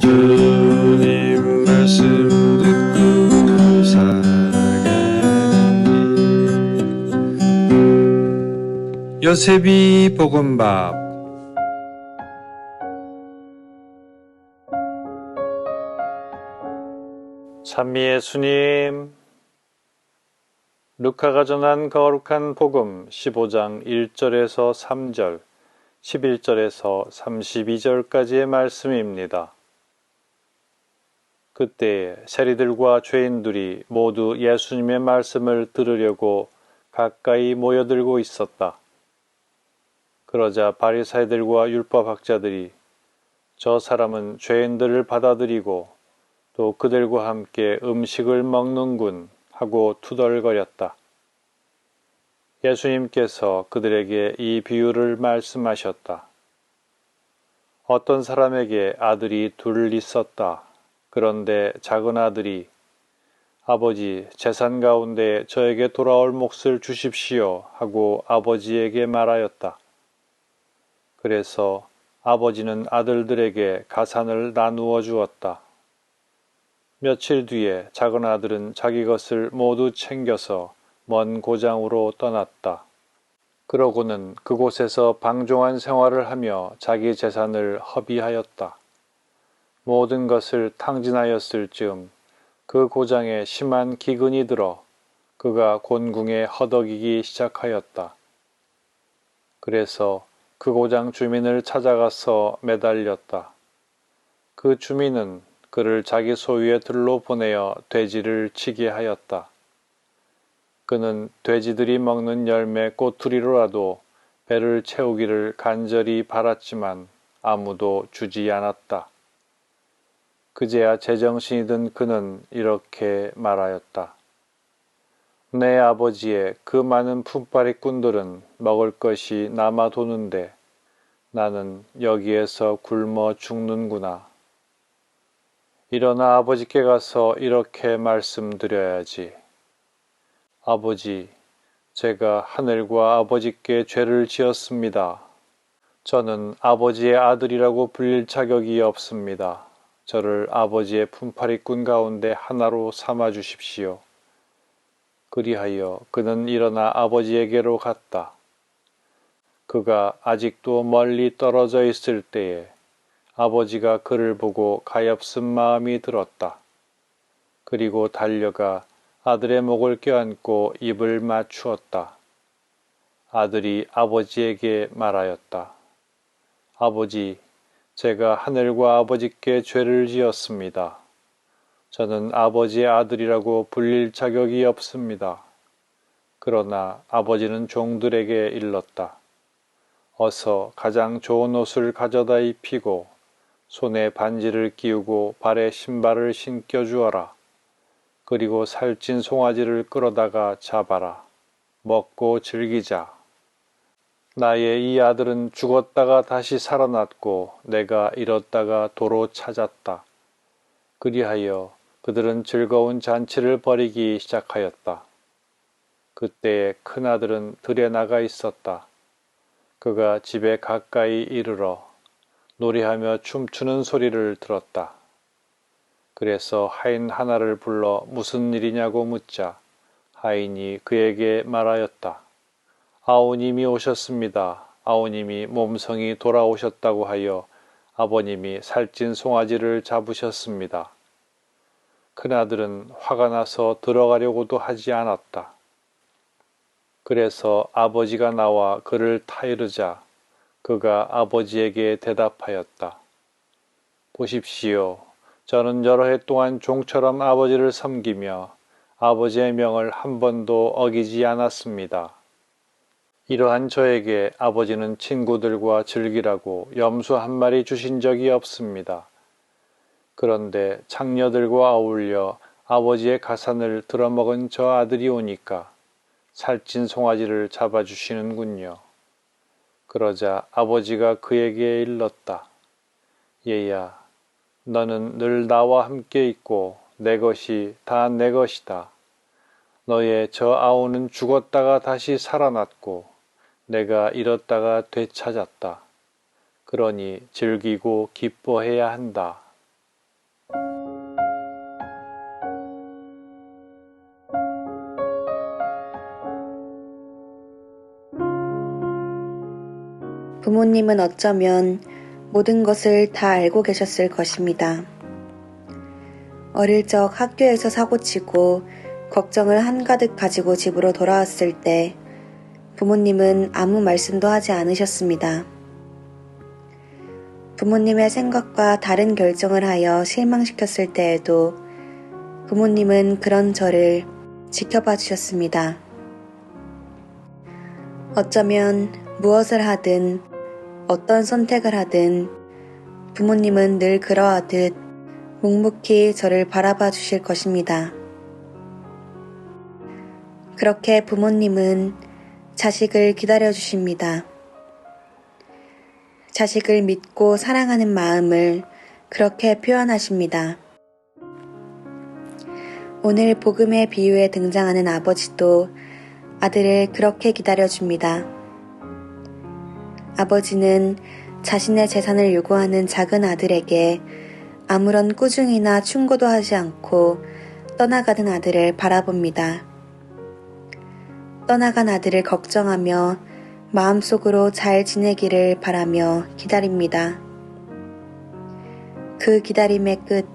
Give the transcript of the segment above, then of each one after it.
주님 말씀 듣고 살아가니. 요셉이 볶음밥. 찬미의 수님. 루카가 전한 거룩한 복음 15장 1절에서 3절 11절에서 32절까지의 말씀입니다. 그때 세리들과 죄인들이 모두 예수님의 말씀을 들으려고 가까이 모여들고 있었다. 그러자 바리사이들과 율법학자들이 저 사람은 죄인들을 받아들이고 또 그들과 함께 음식을 먹는군 하고 투덜거렸다. 예수님께서 그들에게 이 비유를 말씀하셨다. 어떤 사람에게 아들이 둘 있었다. 그런데 작은 아들이 아버지 재산 가운데 저에게 돌아올 몫을 주십시오 하고 아버지에게 말하였다. 그래서 아버지는 아들들에게 가산을 나누어 주었다. 며칠 뒤에 작은 아들은 자기 것을 모두 챙겨서 먼 고장으로 떠났다. 그러고는 그곳에서 방종한 생활을 하며 자기 재산을 허비하였다. 모든 것을 탕진하였을 즈음 그 고장에 심한 기근이 들어 그가 곤궁에 허덕이기 시작하였다. 그래서 그 고장 주민을 찾아가서 매달렸다. 그 주민은 그를 자기 소유의 들로 보내어 돼지를 치게 하였다. 그는 돼지들이 먹는 열매 꼬투리로라도 배를 채우기를 간절히 바랐지만 아무도 주지 않았다. 그제야 제정신이 든 그는 이렇게 말하였다. 내 아버지의 그 많은 품바리꾼들은 먹을 것이 남아 도는데 나는 여기에서 굶어 죽는구나. 일어나 아버지께 가서 이렇게 말씀드려야지. 아버지, 제가 하늘과 아버지께 죄를 지었습니다. 저는 아버지의 아들이라고 불릴 자격이 없습니다. 저를 아버지의 품팔이꾼 가운데 하나로 삼아 주십시오. 그리하여 그는 일어나 아버지에게로 갔다. 그가 아직도 멀리 떨어져 있을 때에 아버지가 그를 보고 가엾은 마음이 들었다. 그리고 달려가 아들의 목을 껴안고 입을 맞추었다. 아들이 아버지에게 말하였다. 아버지, 제가 하늘과 아버지께 죄를 지었습니다. 저는 아버지의 아들이라고 불릴 자격이 없습니다. 그러나 아버지는 종들에게 일렀다. 어서 가장 좋은 옷을 가져다 입히고 손에 반지를 끼우고 발에 신발을 신겨 주어라. 그리고 살찐 송아지를 끌어다가 잡아라. 먹고 즐기자. 나의 이 아들은 죽었다가 다시 살아났고 내가 잃었다가 도로 찾았다. 그리하여 그들은 즐거운 잔치를 벌이기 시작하였다. 그때에 큰 아들은 들에 나가 있었다. 그가 집에 가까이 이르러 노래하며 춤추는 소리를 들었다. 그래서 하인 하나를 불러 무슨 일이냐고 묻자 하인이 그에게 말하였다. 아우님이 오셨습니다. 아우님이 몸성이 돌아오셨다고 하여 아버님이 살찐 송아지를 잡으셨습니다. 큰아들은 화가 나서 들어가려고도 하지 않았다. 그래서 아버지가 나와 그를 타이르자 그가 아버지에게 대답하였다. 보십시오. 저는 여러 해 동안 종처럼 아버지를 섬기며 아버지의 명을 한 번도 어기지 않았습니다. 이러한 저에게 아버지는 친구들과 즐기라고 염소 한 마리 주신 적이 없습니다. 그런데 창녀들과 어울려 아버지의 가산을 들어먹은 저 아들이 오니까 살찐 송아지를 잡아주시는군요. 그러자 아버지가 그에게 일렀다. 얘야, 너는 늘 나와 함께 있고 내 것이 다 내 것이다. 너의 저 아우는 죽었다가 다시 살아났고 내가 잃었다가 되찾았다. 그러니 즐기고 기뻐해야 한다. 부모님은 어쩌면 모든 것을 다 알고 계셨을 것입니다. 어릴 적 학교에서 사고치고 걱정을 한가득 가지고 집으로 돌아왔을 때 부모님은 아무 말씀도 하지 않으셨습니다. 부모님의 생각과 다른 결정을 하여 실망시켰을 때에도 부모님은 그런 저를 지켜봐 주셨습니다. 어쩌면 무엇을 하든 어떤 선택을 하든 부모님은 늘 그러하듯 묵묵히 저를 바라봐 주실 것입니다. 그렇게 부모님은 자식을 기다려 주십니다. 자식을 믿고 사랑하는 마음을 그렇게 표현하십니다. 오늘 복음의 비유에 등장하는 아버지도 아들을 그렇게 기다려줍니다. 아버지는 자신의 재산을 요구하는 작은 아들에게 아무런 꾸중이나 충고도 하지 않고 떠나가는 아들을 바라봅니다. 떠나간 아들을 걱정하며 마음속으로 잘 지내기를 바라며 기다립니다. 그 기다림의 끝,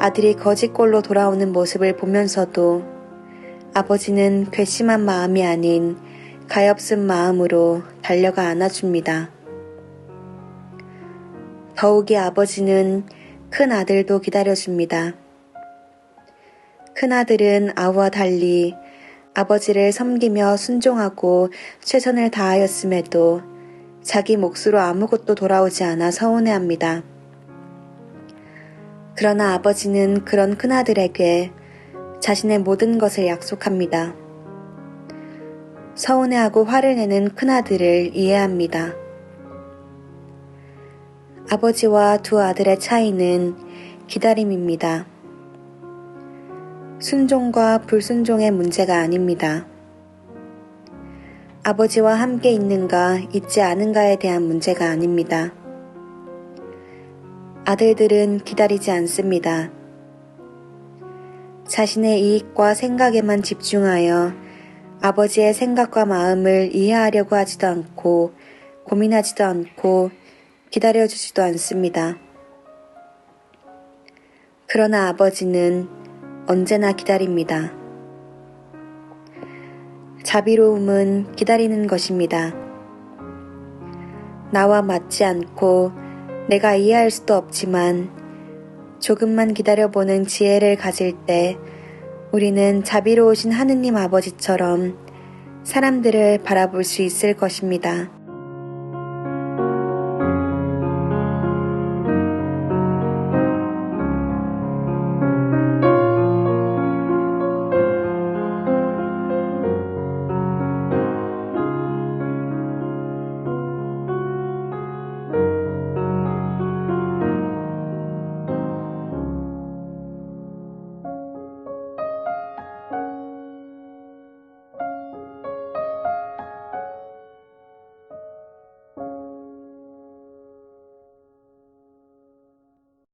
아들이 거짓골로 돌아오는 모습을 보면서도 아버지는 괘씸한 마음이 아닌 가엾은 마음으로 달려가 안아줍니다. 더욱이 아버지는 큰 아들도 기다려줍니다. 큰 아들은 아우와 달리 아버지를 섬기며 순종하고 최선을 다하였음에도 자기 몫으로 아무것도 돌아오지 않아 서운해합니다. 그러나 아버지는 그런 큰아들에게 자신의 모든 것을 약속합니다. 서운해하고 화를 내는 큰아들을 이해합니다. 아버지와 두 아들의 차이는 기다림입니다. 순종과 불순종의 문제가 아닙니다. 아버지와 함께 있는가, 있지 않은가에 대한 문제가 아닙니다. 아들들은 기다리지 않습니다. 자신의 이익과 생각에만 집중하여 아버지의 생각과 마음을 이해하려고 하지도 않고 고민하지도 않고 기다려주지도 않습니다. 그러나 아버지는 언제나 기다립니다. 자비로움은 기다리는 것입니다. 나와 맞지 않고 내가 이해할 수도 없지만 조금만 기다려보는 지혜를 가질 때 우리는 자비로우신 하느님 아버지처럼 사람들을 바라볼 수 있을 것입니다.